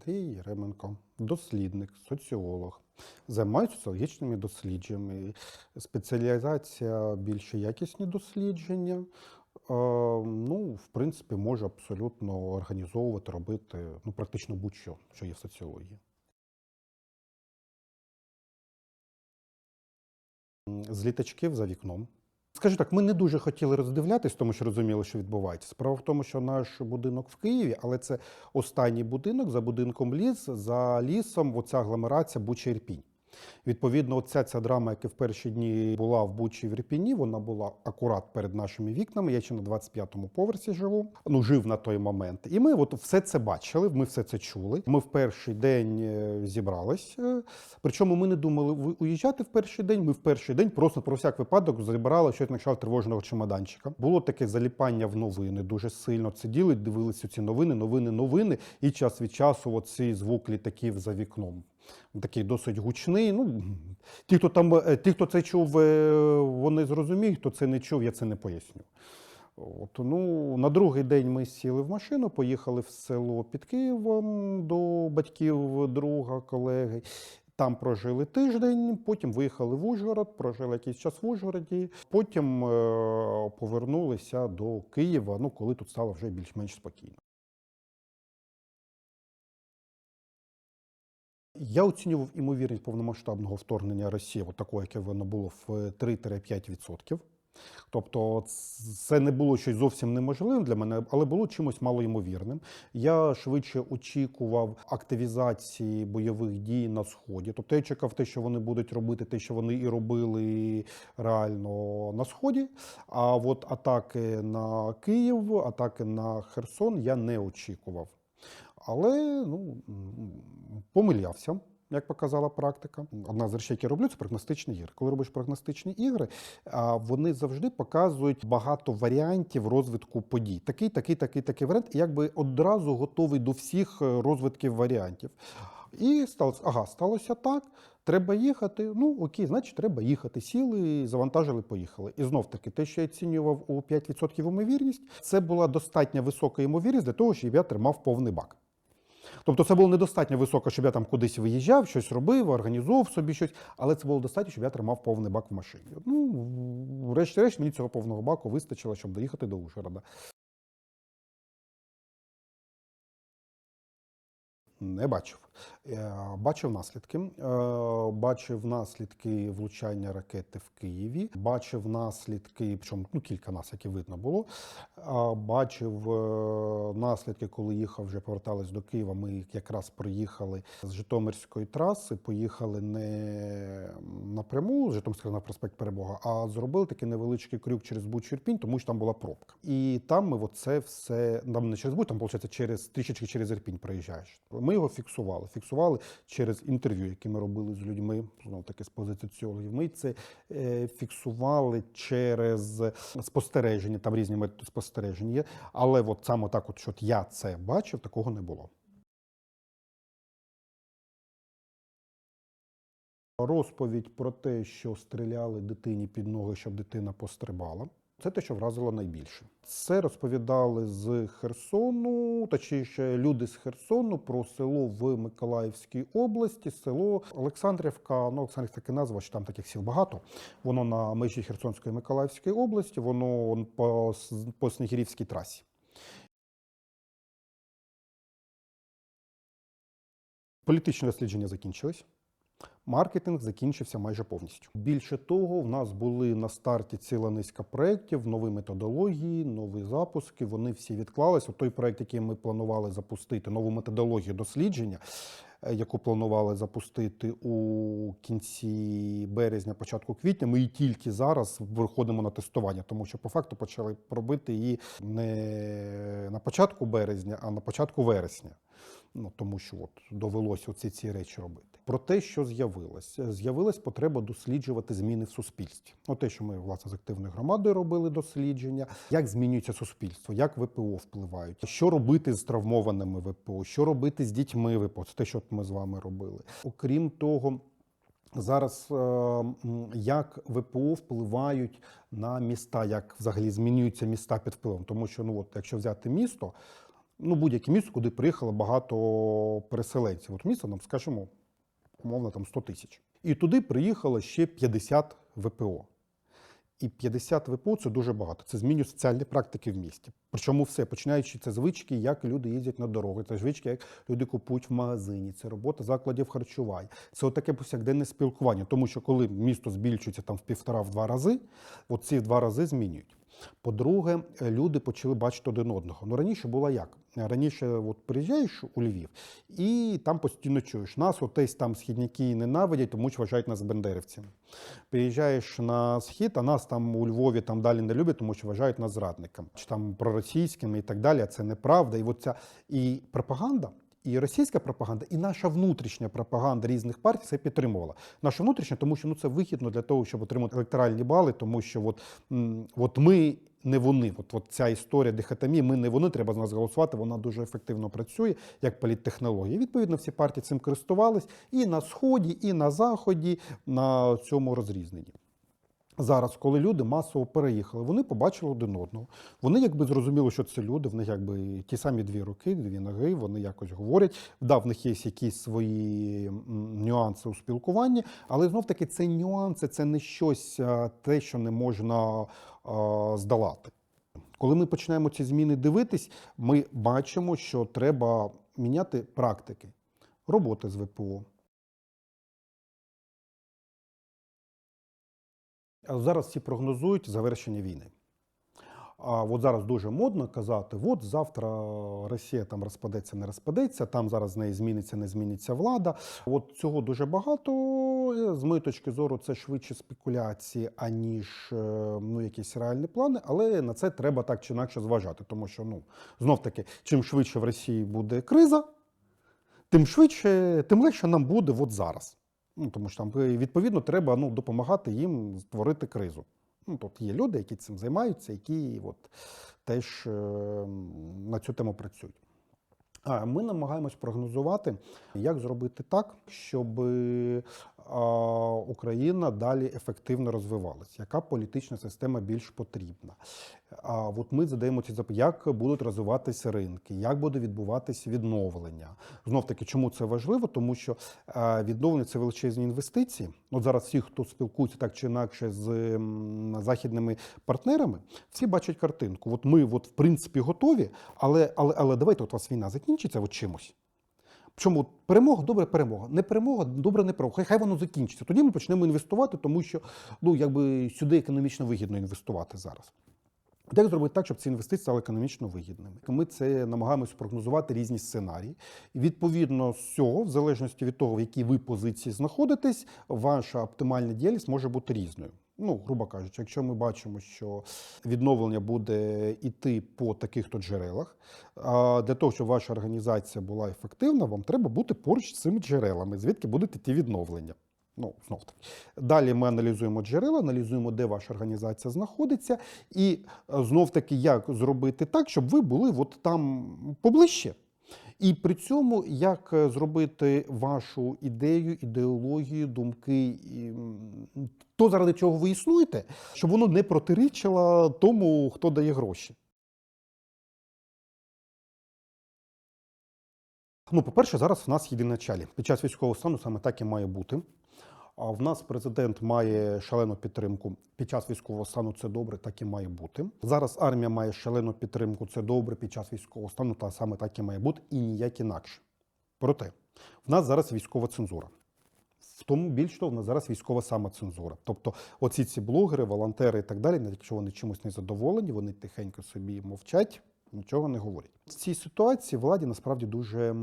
Андрій Єременко, дослідник, соціолог, займається соціологічними дослідженнями, спеціалізація більше якісні дослідження. Е, Ну, в принципі, може абсолютно організовувати, робити ну, практично будь-що, що є в соціології. З літачків за вікном. Скажу так, ми не дуже хотіли роздивлятись, тому що розуміли, що відбувається. Справа в тому, що наш будинок в Києві, але це останній будинок за будинком ліс, за лісом, оця агломерація Буча Ірпінь. Відповідно, оця ця драма, яка в перші дні була в Бучі в Ірпіні, вона була акурат перед нашими вікнами. Я ще на 25-му поверсі живу. Ну, жив на той момент. І ми от все це бачили, ми все це чули. Ми в перший день е, зібрались. е, Причому ми не думали уїжджати в перший день. Ми в перший день просто про всяк випадок забирали щось на тривожного чемоданчика. Було таке заліпання в новини дуже сильно. Сиділи, дивилися ці новини, новини, новини, і час від часу оцей звук літаків за вікном. Такий досить гучний. Ну, ті, хто там, е, ті, хто це чув, е, вони зрозуміють, хто це не чув, я це не поясню. От, ну, на другий день ми сіли в машину, поїхали в село під Києвом до батьків друга, колеги. Там прожили тиждень, потім виїхали в Ужгород, прожили якийсь час в Ужгороді, потім е- повернулися до Києва, ну, коли тут стало вже більш-менш спокійно. Я оцінював імовірність повномасштабного вторгнення Росії, от такого, яке воно було в 3-5%. Тобто це не було щось зовсім неможливим для мене, але було чимось малоймовірним. Я швидше очікував активізації бойових дій на сході. Тобто я чекав те, що вони будуть робити, те, що вони і робили реально на сході. А от атаки на Київ, атаки на Херсон я не очікував. Але ну, помилявся. Як показала практика, одна з речей, які роблю, це прогностичні ігри. Коли робиш прогностичні ігри, вони завжди показують багато варіантів розвитку подій. Такий, такий, такий, такий варіант, і якби одразу готовий до всіх е, розвитків варіантів. І сталося, ага, сталося так. Треба їхати. Ну окей, значить, треба їхати. Сіли, завантажили, поїхали. І знов таки, те, що я оцінював у 5% ймовірність, це була достатньо висока ймовірність для того, щоб я тримав повний бак. Тобто це було недостатньо високо, щоб я там кудись виїжджав, щось робив, організовував собі щось, але це було достатньо, щоб я тримав повний бак в машині. Ну, врешті-решт, мені цього повного баку вистачило, щоб доїхати до Ужгорода. Не бачив. Е, Бачив наслідки. Е, Бачив наслідки влучання ракети в Києві. Бачив наслідки, причому ну, кілька наслідків видно було. Бачив е, наслідки, коли їхав, вже повертались до Києва. Ми якраз проїхали з Житомирської траси, поїхали не напряму з Житомирського на проспект Перемога, а зробили такий невеличкий крюк через Бучу Ірпінь, тому що там була пробка. І там ми оце все там не через Буч, там виходить через трішечки через Ірпінь проїжджаєш. Ми його фіксували. Фіксували через інтерв'ю, які ми робили з людьми, знову таки з позиції соціологів. Ми це е, фіксували через спостереження, там різні методи спостереження є. Але от саме так, от, що я це бачив, такого не було. Розповідь про те, що стріляли дитині під ноги, щоб дитина пострибала. Це те, що вразило найбільше. Це розповідали з Херсону, точніше, люди з Херсону про село в Миколаївській області, село Олександрівка. Ну, Олександрівка таки назва, що там таких сіл багато. Воно на межі Херсонської і Миколаївської області, воно по, по Снігирівській трасі. Політичні дослідження закінчились. Маркетинг закінчився майже повністю. Більше того, в нас були на старті ціла низка проєктів, нові методології, нові запуски. Вони всі відклалися. Той проєкт, який ми планували запустити, нову методологію дослідження, е, яку планували запустити у кінці березня, початку квітня. Ми і тільки зараз виходимо на тестування, тому що по факту почали робити її не на початку березня, а на початку вересня. Ну тому що от довелося оці ці речі робити. Про те, що з'явилось, з'явилась потреба досліджувати зміни в суспільстві. От те, що ми власне з активною громадою робили дослідження, як змінюється суспільство, як ВПО впливають, що робити з травмованими ВПО, що робити з дітьми ВПО. Це те, що ми з вами робили. Окрім того. Зараз е, як ВПО впливають на міста, як взагалі змінюються міста під впливом. Тому що ну от якщо взяти місто, ну, будь-яке місто, куди приїхало багато переселенців. От місто, нам скажімо, умовно там 100 тисяч. І туди приїхало ще 50 ВПО. І 50 ВПО це дуже багато. Це змінює соціальні практики в місті. Причому все, починаючи це звички, як люди їздять на дороги, це звички, як люди купують в магазині, це робота закладів харчувань. Це отаке повсякденне спілкування. Тому що коли місто збільшується там в півтора-в два рази, от ці в два рази змінюють. По-друге, е, люди почали бачити один одного. Ну раніше було як? Раніше от приїжджаєш у Львів і там постійно чуєш. Нас отесь там східняки ненавидять, тому що вважають нас бендерівцями. Приїжджаєш на схід, а нас там у Львові там далі не люблять, тому що вважають нас зрадниками, чи там проросійськими і так далі. А це неправда. І от ця і пропаганда. І російська пропаганда, і наша внутрішня пропаганда різних партій це підтримувала. Наша внутрішня, тому що ну це вигідно для того, щоб отримати електоральні бали, тому що от, от ми не вони. От, от ця історія дихотомії, ми не вони, треба з нас голосувати. Вона дуже ефективно працює як політтехнологія. Відповідно, всі партії цим користувались і на сході, і на заході на цьому розрізненні. Зараз, коли люди масово переїхали, вони побачили один одного. Вони якби зрозуміли, що це люди, в них якби ті самі дві руки, дві ноги, вони якось говорять. Да, в них є якісь свої нюанси у спілкуванні, але знов таки це нюанси, це не щось те, що не можна а, здолати. Коли ми починаємо ці зміни дивитись, ми бачимо, що треба міняти практики роботи з ВПО. Зараз всі прогнозують завершення війни. А от зараз дуже модно казати: от завтра Росія там розпадеться, не розпадеться, там зараз з неї зміниться, не зміниться влада. От цього дуже багато. З моєї точки зору, це швидше спекуляції, аніж е, ну, якісь реальні плани. Але на це треба так чи інакше зважати, тому що ну знов таки, чим швидше в Росії буде криза, тим швидше, тим легше нам буде от зараз. Ну, тому що там е, відповідно треба ну, допомагати їм створити кризу. Ну, тут є люди, які цим займаються, які от, теж е, на цю тему працюють. А ми намагаємось прогнозувати, як зробити так, щоб е, Україна далі ефективно розвивалася, яка політична система більш потрібна. А от ми задаємо ці запитання, як будуть розвиватися ринки, як буде відбуватися відновлення. Знов таки, чому це важливо? Тому що відновлення це величезні інвестиції. От зараз всі, хто спілкується так чи інакше з західними партнерами, всі бачать картинку. От ми, от, в принципі, готові, але, але, але давайте от у вас війна закінчиться от чимось. Чому перемога добре перемога, не перемога, добре не перемога. Хай, хай воно закінчиться. Тоді ми почнемо інвестувати, тому що ну якби сюди економічно вигідно інвестувати зараз. Як зробити так, щоб ці інвестиції стали економічно вигідними? Ми це намагаємося прогнозувати різні сценарії. Відповідно з цього, в залежності від того, в якій ви позиції знаходитесь, ваша оптимальна діяльність може бути різною. Ну, грубо кажучи, якщо ми бачимо, що відновлення буде йти по таких то джерелах, а для того, щоб ваша організація була ефективна, вам треба бути поруч з цими джерелами, звідки будуть ті відновлення. Ну, знов таки. Далі ми аналізуємо джерела, аналізуємо, де ваша організація знаходиться, і е, знов таки, як зробити так, щоб ви були от там поближче. І при цьому як е, зробити вашу ідею, ідеологію, думки, то заради чого ви існуєте, щоб воно не протирічило тому, хто дає гроші. Ну, по-перше, зараз в нас єдине началі. Під час військового стану саме так і має бути. А в нас президент має шалену підтримку. Під час військового стану це добре, так і має бути. Зараз армія має шалену підтримку, це добре під час військового стану, та саме так і має бути, і ніяк інакше. Проте, в нас зараз військова цензура. В тому більш того, в нас зараз військова самоцензура. Тобто, оці ці блогери, волонтери і так далі, якщо вони чимось не задоволені, вони тихенько собі мовчать, нічого не говорять. В цій ситуації владі насправді дуже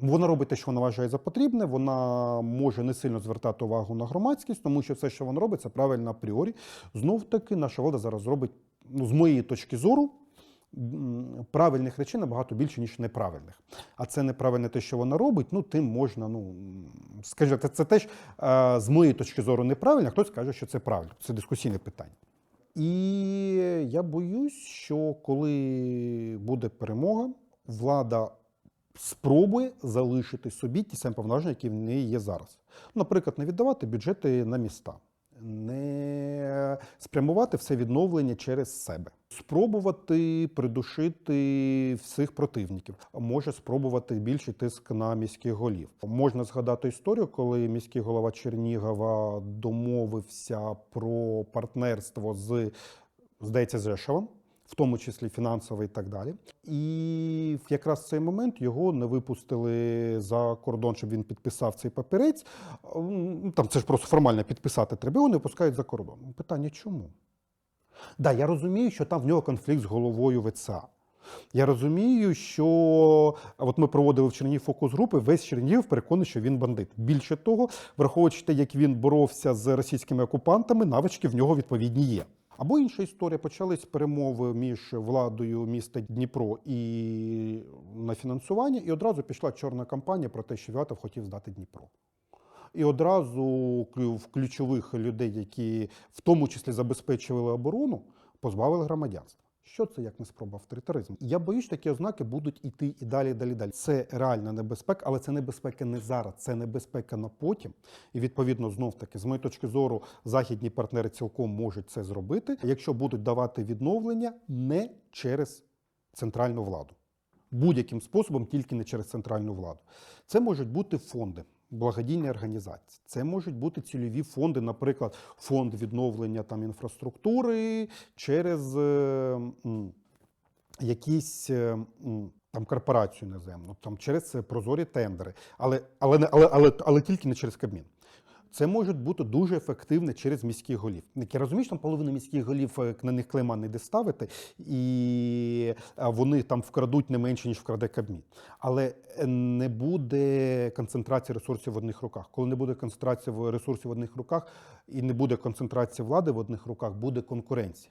вона робить те, що вона вважає за потрібне. Вона може не сильно звертати увагу на громадськість, тому що все, що вона робить, це правильно апріорі. Знов таки, наша влада зараз робить, ну, з моєї точки зору, правильних речей набагато більше, ніж неправильних. А це неправильне те, що вона робить, ну тим можна, ну скажімо, це, це теж е, з моєї точки зору неправильно, хтось каже, що це правильно. Це дискусійне питання. І я боюсь, що коли буде перемога, влада спробує залишити собі ті самі повноваження, які в неї є зараз. Наприклад, не віддавати бюджети на міста, не спрямувати все відновлення через себе. Спробувати придушити всіх противників, може спробувати більший тиск на міських голів. Можна згадати історію, коли міський голова Чернігова домовився про партнерство з, здається, Зешевом, в тому числі фінансово і так далі. І в якраз цей момент його не випустили за кордон, щоб він підписав цей папірець. Там це ж просто формально підписати треба, його не випускають за кордон. Питання чому? Да, я розумію, що там в нього конфлікт з головою ВЦА. Я розумію, що от ми проводили в Чернігів фокус групи, весь Чернігів переконаний, що він бандит. Більше того, враховуючи те, як він боровся з російськими окупантами, навички в нього відповідні є. Або інша історія почались перемови між владою міста Дніпро і на фінансування, і одразу пішла чорна кампанія про те, що Вятов хотів здати Дніпро. І одразу в ключових людей, які в тому числі забезпечували оборону, позбавили громадянства. Що це як не спроба авторитаризму? Я боюсь, що такі ознаки будуть іти і далі, і далі, і далі. Це реальна небезпека, але це небезпека не зараз, це небезпека на потім. І відповідно, знов таки, з моєї точки зору, західні партнери цілком можуть це зробити, якщо будуть давати відновлення не через центральну владу будь-яким способом, тільки не через центральну владу. Це можуть бути фонди, благодійні організації. Це можуть бути цільові фонди, наприклад, фонд відновлення там інфраструктури через е, якісь. е, Там корпорацію наземну, там через е, прозорі тендери, але, але, але, але, але тільки не через Кабмін. Це можуть бути дуже ефективне через міських голів. Я розумію, що там половина міських голів е, на них клейма не де ставити, і вони там вкрадуть не менше, ніж вкраде Кабмін. Але е, не буде концентрації ресурсів в одних руках. Коли не буде концентрації ресурсів в одних руках і не буде концентрації влади в одних руках, буде конкуренція.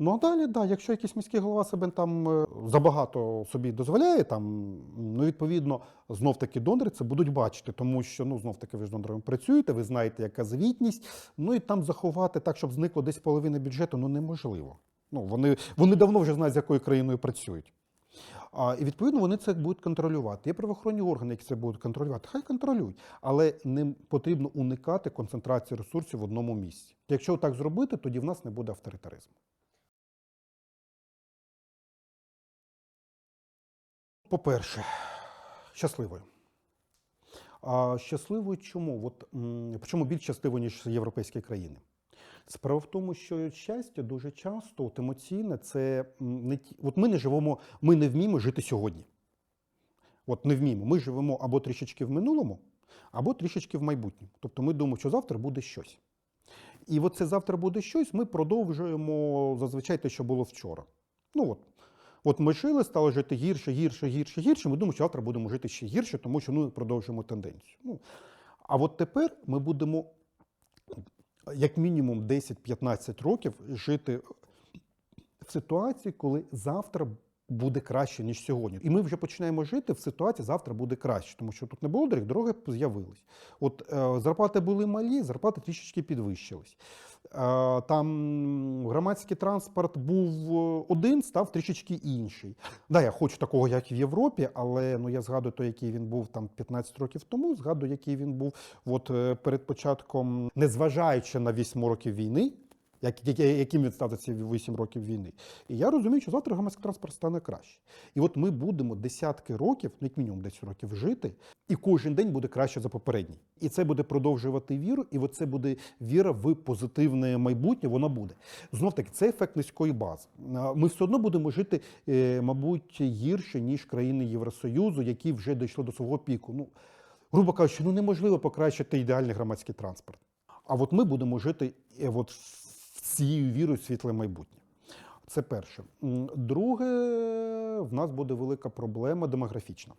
Ну а далі, да, якщо якийсь міський голова себе там е, забагато собі дозволяє, там ну відповідно знов таки донори це будуть бачити, тому що ну знов таки ви ж донорами працюєте, ви знаєте, яка звітність. Ну і там заховати так, щоб зникло десь половина бюджету, ну неможливо. Ну вони, вони давно вже знають, з якою країною працюють. А, і відповідно вони це будуть контролювати. Є правоохоронні органи, які це будуть контролювати. Хай контролюють, але не потрібно уникати концентрації ресурсів в одному місці. Якщо так зробити, тоді в нас не буде авторитаризму. По-перше, щасливою. А щасливою чому? От, чому більш щасливою, ніж європейські країни? Справа в тому, що щастя дуже часто от емоційне це не. От ми не живемо, ми не вміємо жити сьогодні. От не вміємо. Ми живемо або трішечки в минулому, або трішечки в майбутньому. Тобто ми думаємо, що завтра буде щось. І от це завтра буде щось, ми продовжуємо зазвичай те, що було вчора. Ну от. От ми жили, стало жити гірше, гірше, гірше, гірше. Ми думаємо, що завтра будемо жити ще гірше, тому що ну, продовжуємо тенденцію. Ну, а от тепер ми будемо як мінімум 10-15 років жити в ситуації, коли завтра буде краще, ніж сьогодні. І ми вже починаємо жити в ситуації, завтра буде краще, тому що тут не було доріг, дороги з'явились. От е, зарплати були малі, зарплати трішечки підвищились. Е, там громадський транспорт був е, один, став трішечки інший. Да, я хочу такого, як в Європі, але ну я згадую той, який він був там 15 років тому. Згадую, який він був от е, перед початком, незважаючи на 8 років війни. Як, як- яким він став за ці 8 років війни. І я розумію, що завтра громадський транспорт стане краще. І от ми будемо десятки років, ну як мінімум 10 років жити, і кожен день буде краще за попередній. І це буде продовжувати віру, і от це буде віра в позитивне майбутнє, воно буде. Знов таки, це ефект низької бази. Ми все одно будемо жити, е, мабуть, гірше, ніж країни Євросоюзу, які вже дійшли до свого піку. Ну, грубо кажучи, ну неможливо покращити ідеальний громадський транспорт. А от ми будемо жити е, от цією вірою світле майбутнє. Це перше. Друге, в нас буде велика проблема демографічна.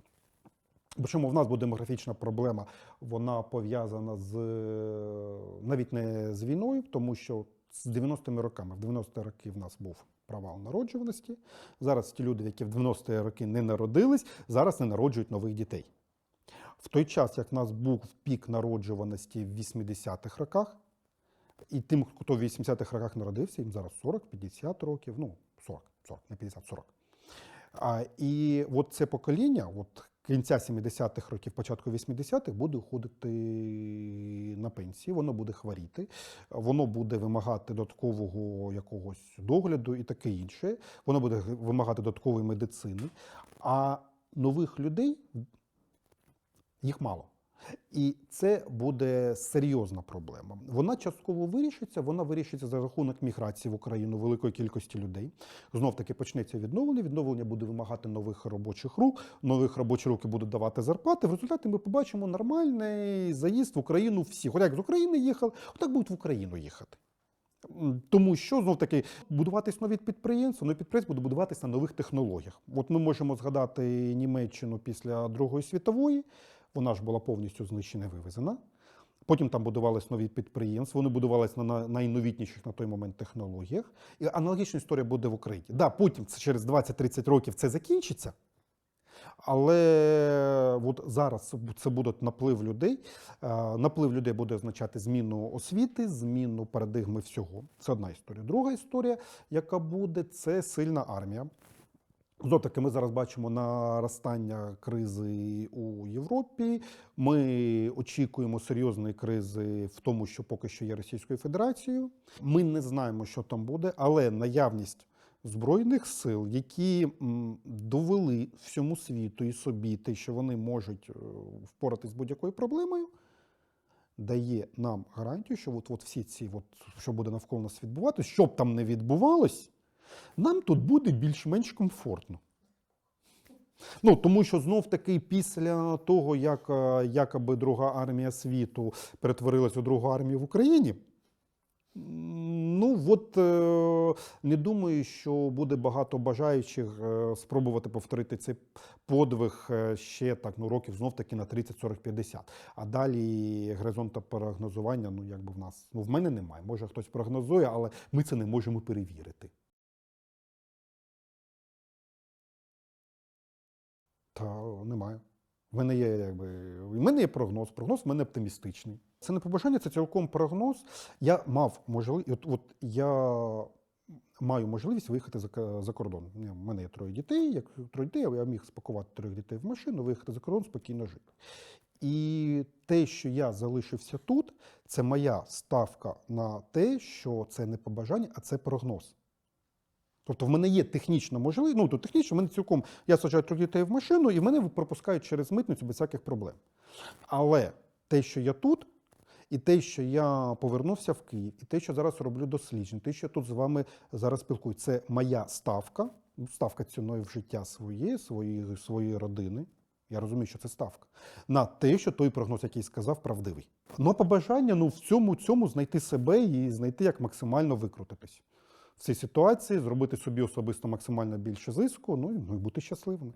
Причому в нас буде демографічна проблема, вона пов'язана з е, навіть не з війною, тому що з 90-ми роками, в 90-ті роки в нас був провал народжуваності. Зараз ті люди, які в 90-ті роки не народились, зараз не народжують нових дітей. В той час, як в нас був пік народжуваності в 80-х роках, і тим, хто в 80-х роках народився, їм зараз 40-50 років, ну 40, 40, не 50, 40. А, і от це покоління, от кінця 70-х років, початку 80-х буде уходити на пенсії, воно буде хворіти, воно буде вимагати додаткового якогось догляду і таке інше. Воно буде вимагати додаткової медицини. А нових людей їх мало. І це буде серйозна проблема. Вона частково вирішиться. Вона вирішиться за рахунок міграції в Україну великої кількості людей. Знов таки почнеться відновлення. Відновлення буде вимагати нових робочих рук. Нових робочі руки будуть давати зарплати. В результаті ми побачимо нормальний заїзд в Україну всіх. От як з України їхали, так будуть в Україну їхати. Тому що знов таки будуватись нові підприємства, нові підприємства будуть будуватися на нових технологіях. От ми можемо згадати Німеччину після Другої світової. Вона ж була повністю знищена і вивезена. Потім там будувались нові підприємства, вони будувалися на на найновітніших на той момент технологіях. І аналогічна історія буде в Україні. Да, потім це через 20-30 років це закінчиться. Але от зараз це буде наплив людей. Е, Наплив людей буде означати зміну освіти, зміну парадигми всього. Це одна історія. Друга історія, яка буде, це сильна армія. Знов таки, ми зараз бачимо наростання кризи у Європі. Ми очікуємо серйозної кризи в тому, що поки що є Російською Федерацією. Ми не знаємо, що там буде, але наявність збройних сил, які довели всьому світу і собі те, що вони можуть е, впоратись з будь-якою проблемою, дає нам гарантію, що от, от всі ці, от, що буде навколо нас відбуватися, що б там не відбувалось, нам тут буде більш-менш комфортно. Ну, тому що знов таки після того, як е, якоби Друга армія світу перетворилась у Другу армію в Україні, ну от е, не думаю, що буде багато бажаючих е, спробувати повторити цей подвиг ще так, ну, років знов таки на 30, 40, 50. А далі горизонта прогнозування, ну якби в нас, ну в мене немає. Може хтось прогнозує, але ми це не можемо перевірити. Та немає. В мене є якби в мене є прогноз. Прогноз в мене оптимістичний. Це не побажання, це цілком прогноз. Я мав можливість, от, от я маю можливість виїхати за, за кордон. У мене є троє дітей. Як троє дітей, я міг спакувати трьох дітей в машину, виїхати за кордон, спокійно жити. І те, що я залишився тут, це моя ставка на те, що це не побажання, а це прогноз. Тобто в мене є технічна можливість, ну то технічно, в мене цілком я саджаю трьох дітей в машину, і мене пропускають через митницю без всяких проблем. Але те, що я тут, і те, що я повернувся в Київ, і те, що зараз роблю дослідження, те, що я тут з вами зараз спілкуюсь, це моя ставка, ну, ставка ціною в життя своє, своєї, своєї родини. Я розумію, що це ставка. На те, що той прогноз, який сказав, правдивий. Ну, побажання ну, в цьому, цьому знайти себе і знайти, як максимально викрутитись в цій ситуації, зробити собі особисто максимально більше зиску, ну і ну, бути щасливими.